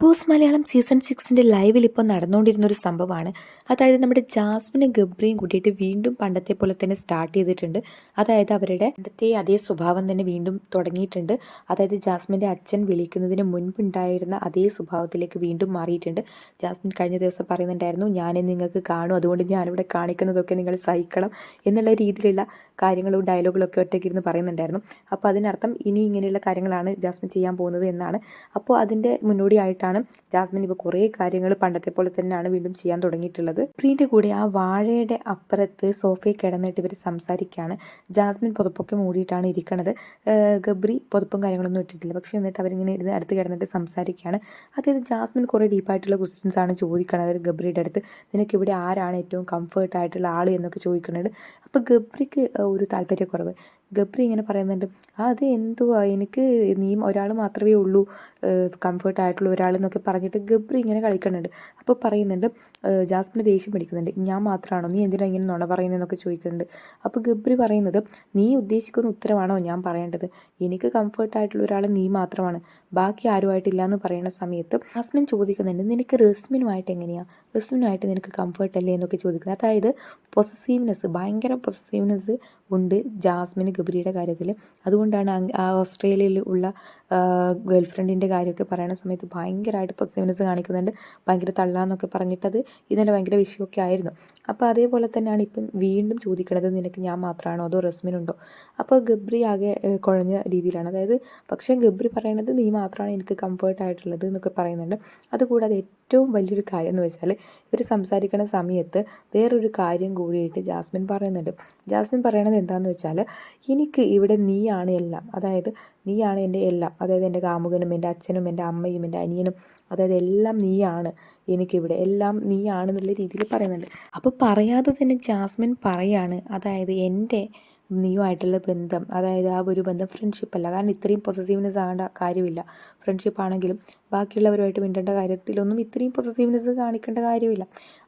Boss Malayalam season സിക്സിന്റെ ലൈവിൽ ഇപ്പോൾ നടന്നുകൊണ്ടിരുന്ന ഒരു സംഭവമാണ്. അതായത് നമ്മുടെ ജാസ്മിനും ഗബ്രിയും കൂട്ടിയിട്ട് വീണ്ടും പണ്ടത്തെ പോലെ തന്നെ സ്റ്റാർട്ട് ചെയ്തിട്ടുണ്ട്. അതായത് അവരുടെ പണ്ടത്തെ അതേ സ്വഭാവം തന്നെ വീണ്ടും തുടങ്ങിയിട്ടുണ്ട്. അതായത് ജാസ്മിന്റെ അച്ഛൻ വിളിക്കുന്നതിന് മുൻപുണ്ടായിരുന്ന അതേ സ്വഭാവത്തിലേക്ക് വീണ്ടും മാറിയിട്ടുണ്ട്. ജാസ്മിൻ കഴിഞ്ഞ ദിവസം പറയുന്നുണ്ടായിരുന്നു ഞാൻ നിങ്ങൾക്ക് കാണും. അതുകൊണ്ട് ഞാനിവിടെ കാണിക്കുന്നതൊക്കെ നിങ്ങൾ സഹിക്കണം എന്നുള്ള രീതിയിലുള്ള കാര്യങ്ങളും ഡയലോഗുകളൊക്കെ ഒറ്റയ്ക്കിരുന്ന് പറയുന്നുണ്ടായിരുന്നു. അപ്പോൾ അതിനർത്ഥം ഇനി ഇങ്ങനെയുള്ള കാര്യങ്ങളാണ് ജാസ്മിൻ ചെയ്യാൻ പോകുന്നത് എന്നാണ്. അപ്പോൾ അതിന്റെ മുന്നോടിയായിട്ടാണ് ജാസ്മിൻ ഇപ്പോൾ കുറേ കാര്യങ്ങൾ പണ്ടത്തെ പോലെ തന്നെയാണ് വീണ്ടും ചെയ്യാൻ തുടങ്ങിയിട്ടുള്ളത്. പ്രീന്റെ കൂടെ ആ വാഴയുടെ അപ്പുറത്ത് സോഫയിൽ കിടന്നിട്ട് ഇവർ സംസാരിക്കുകയാണ് ജാസ്മിൻ പുതപ്പൊക്കെ മൂടിയിട്ടാണ് ഇരിക്കുന്നത് ഗബ്രി പുതപ്പും കാര്യങ്ങളൊന്നും ഇട്ടിട്ടില്ല. പക്ഷേ എന്നിട്ട് അവരിങ്ങനെ ഇരുന്ന് അടുത്ത് കിടന്നിട്ട് സംസാരിക്കുകയാണ് അതായത് ജാസ്മിൻ കുറേ ഡീപ്പായിട്ടുള്ള ക്വസ്റ്റ്യൻസ് ആണ് ചോദിക്കുന്നത് ഗബ്രിയുടെ അടുത്ത്. നിനക്ക് ഇവിടെ ആരാണ് ഏറ്റവും കംഫർട്ട് ആയിട്ടുള്ള ആൾ എന്നൊക്കെ ചോദിക്കുന്നുണ്ട് അപ്പോൾ ഗബ്രിക്ക് ഒരു താല്പര്യക്കുറവ്. ഗബ്രി ഇങ്ങനെ പറയുന്നുണ്ട് അത് എന്തുവാ? എനിക്ക് നീ ഒരാൾ മാത്രമേ ഉള്ളൂ. കംഫർട്ട് ആയിട്ടുള്ള ഒരാൾ എന്നൊക്കെ പറഞ്ഞിട്ട് ഗബ്രി ഇങ്ങനെ കളിക്കുന്നുണ്ട്. അപ്പോൾ പറയുന്നുണ്ട് ജാസ്മിന് ദേഷ്യം പിടിക്കുന്നുണ്ട്. ഞാൻ മാത്രമാണോ നീ എന്തിനാണ് ഇങ്ങനെ നുണ പറയുന്നതെന്നൊക്കെ ചോദിക്കുന്നുണ്ട്. അപ്പോൾ ഗബ്രി പറയുന്നത് നീ ഉദ്ദേശിക്കുന്ന ഉത്തരവാണോ ഞാൻ പറയേണ്ടത്? എനിക്ക് കംഫർട്ട് ആയിട്ടുള്ള ഒരാൾ നീ മാത്രമാണ്. ബാക്കി ആരുമായിട്ടില്ല എന്ന് പറയുന്ന സമയത്ത് ജാസ്മിൻ ചോദിക്കുന്നുണ്ട് നിനക്ക് റസ്മിനുമായിട്ട് എങ്ങനെയാണ് റസ്മിനുമായിട്ട് നിനക്ക് കംഫർട്ട് അല്ലേ? എന്നൊക്കെ ചോദിക്കുന്നത് അതായത് പൊസസീവ്നെസ് ഭയങ്കര പൊസസീവ്നെസ് ഉണ്ട് ജാസ്മിന് ഗബ്രിയുടെ കാര്യത്തിൽ അതുകൊണ്ടാണ് ആ ഓസ്ട്രേലിയയിൽ ഉള്ള ഗേൾ ഫ്രണ്ടിന്റെ കാര്യമൊക്കെ പറയുന്ന സമയത്ത് ഭയങ്കരമായിട്ട് പൊസിറ്റീവ്നെസ് കാണിക്കുന്നുണ്ട്. ഭയങ്കര തള്ളാന്നൊക്കെ പറഞ്ഞിട്ടത് ഇന്നലെ ഭയങ്കര വിഷയമൊക്കെ ആയിരുന്നു. അപ്പോൾ അതേപോലെ തന്നെയാണ് ഇപ്പം വീണ്ടും ചോദിക്കണത് നിനക്ക് ഞാൻ മാത്രമാണോ അതോ റസ്മിനുണ്ടോ? അപ്പോൾ ഗബ്രി ആകെ കുഴഞ്ഞ രീതിയിലാണ്. അതായത് പക്ഷേ ഗബ്രി പറയണത് നീ മാത്രമാണ് എനിക്ക് കംഫേർട്ട് ആയിട്ടുള്ളത് എന്നൊക്കെ പറയുന്നുണ്ട്. അതുകൂടാതെ ഏറ്റവും വലിയൊരു കാര്യം എന്ന് വെച്ചാൽ ഇവർ സംസാരിക്കുന്ന സമയത്ത് വേറൊരു കാര്യം കൂടിയിട്ട് ജാസ്മിൻ പറയുന്നുണ്ട്. ജാസ്മിൻ പറയണത് എന്താണെന്ന് വെച്ചാൽ എനിക്ക് ഇവിടെ നീയാണ് എല്ലാം. അതായത് നീയാണ് എന്റെ എല്ലാം. അതായത് എന്റെ കാമുകനും എന്റെ അച്ഛനും എന്റെ അമ്മയും എന്റെ അനിയനും. അതായത് എല്ലാം നീയാണ് എനിക്കിവിടെ. എല്ലാം നീയാണ് എന്നുള്ള രീതിയിൽ പറയുന്നുണ്ട്. അപ്പോൾ പറയാതെ തന്നെ ജാസ്മിൻ പറയാണ് അതായത് എന്റെ നീയുമായിട്ടുള്ള ബന്ധം അതായത് ആ ഒരു ബന്ധം ഫ്രണ്ട്ഷിപ്പ് അല്ല. കാരണം ഇത്രയും പൊസസീവ്നെസ് ആകേണ്ട കാര്യമില്ല. ഫ്രണ്ട്ഷിപ്പ് ആണെങ്കിലും ബാക്കിയുള്ളവരുമായിട്ട് മിണ്ടേണ്ട കാര്യത്തിലൊന്നും ഇത്രയും പൊസസീവ്നെസ് കാണിക്കേണ്ട കാര്യമില്ല.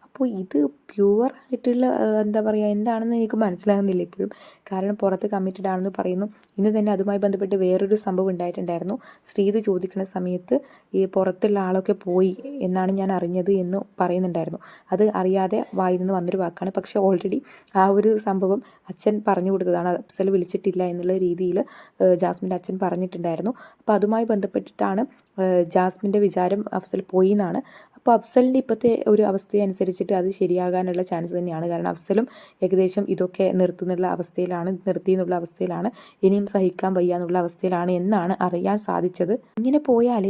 അപ്പോൾ ഇത് പ്യുവർ ആയിട്ടുള്ള എന്താ പറയുക എന്താണെന്ന് എനിക്ക് മനസ്സിലാകുന്നില്ല ഇപ്പോഴും. കാരണം പുറത്ത് കമ്മിറ്റഡ് ആണെന്ന് പറയുന്നു. ഇന്ന് തന്നെ അതുമായി ബന്ധപ്പെട്ട് വേറൊരു സംഭവം ഉണ്ടായിട്ടുണ്ടായിരുന്നു. ശ്രീത് ചോദിക്കുന്ന സമയത്ത് ഈ പുറത്തുള്ള ആളൊക്കെ പോയി എന്നാണ് ഞാൻ അറിഞ്ഞത് എന്ന് പറയുന്നുണ്ടായിരുന്നു. അത് അറിയാതെ വായിൽ നിന്ന് വന്നൊരു വാക്കാണ്. പക്ഷേ ഓൾറെഡി ആ ഒരു സംഭവം അച്ഛൻ പറഞ്ഞു കൊടുത്തതാണ്. അഫ്സൽ വിളിച്ചിട്ടില്ല എന്നുള്ള രീതിയിൽ ജാസ്മിന്റെ അച്ഛൻ പറഞ്ഞിട്ടുണ്ടായിരുന്നു. അപ്പോൾ അതുമായി ബന്ധപ്പെട്ടിട്ടാണ് ജാസ്മിന്റെ വിചാരം അഫ്സൽ പോയി എന്നാണ് അപ്പോൾ അഫ്സലിന്റെ ഇപ്പോഴത്തെ ഒരു അവസ്ഥയനുസരിച്ചിട്ട് അത് ശരിയാകാനുള്ള ചാൻസ് തന്നെയാണ്. കാരണം അഫ്സലും ഏകദേശം ഇതൊക്കെ നിർത്തുന്നുള്ള അവസ്ഥയിലാണ് നിർത്തി എന്നുള്ള അവസ്ഥയിലാണ്. ഇനിയും സഹിക്കാൻ വയ്യ എന്നുള്ള അവസ്ഥയിലാണ് എന്നാണ് അറിയാൻ സാധിച്ചത്. ഇങ്ങനെ പോയാൽ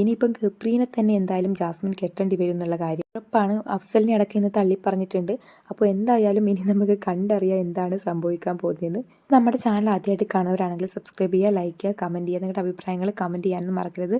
ഇനിയിപ്പം ഗബ്രീനെ തന്നെ എന്തായാലും ജാസ്മിൻ കെട്ടേണ്ടി വരും എന്നുള്ള കാര്യം ഉറപ്പാണ്. അഫ്സലിനെ അടക്കം ഇന്ന് തള്ളി പറഞ്ഞിട്ടുണ്ട് അപ്പോൾ എന്തായാലും ഇനി നമുക്ക് കണ്ടറിയാം എന്താണ് സംഭവിക്കാൻ പോകുന്നതെന്ന്. നമ്മുടെ ചാനൽ ആദ്യമായിട്ട് കാണുന്നവരാണെങ്കിൽ സബ്സ്ക്രൈബ് ചെയ്യുക ലൈക്ക് ചെയ്യുക കമന്റ് ചെയ്യുക. നിങ്ങളുടെ അഭിപ്രായങ്ങൾ കമന്റ് ചെയ്യാനൊന്നും മറക്കരുത്.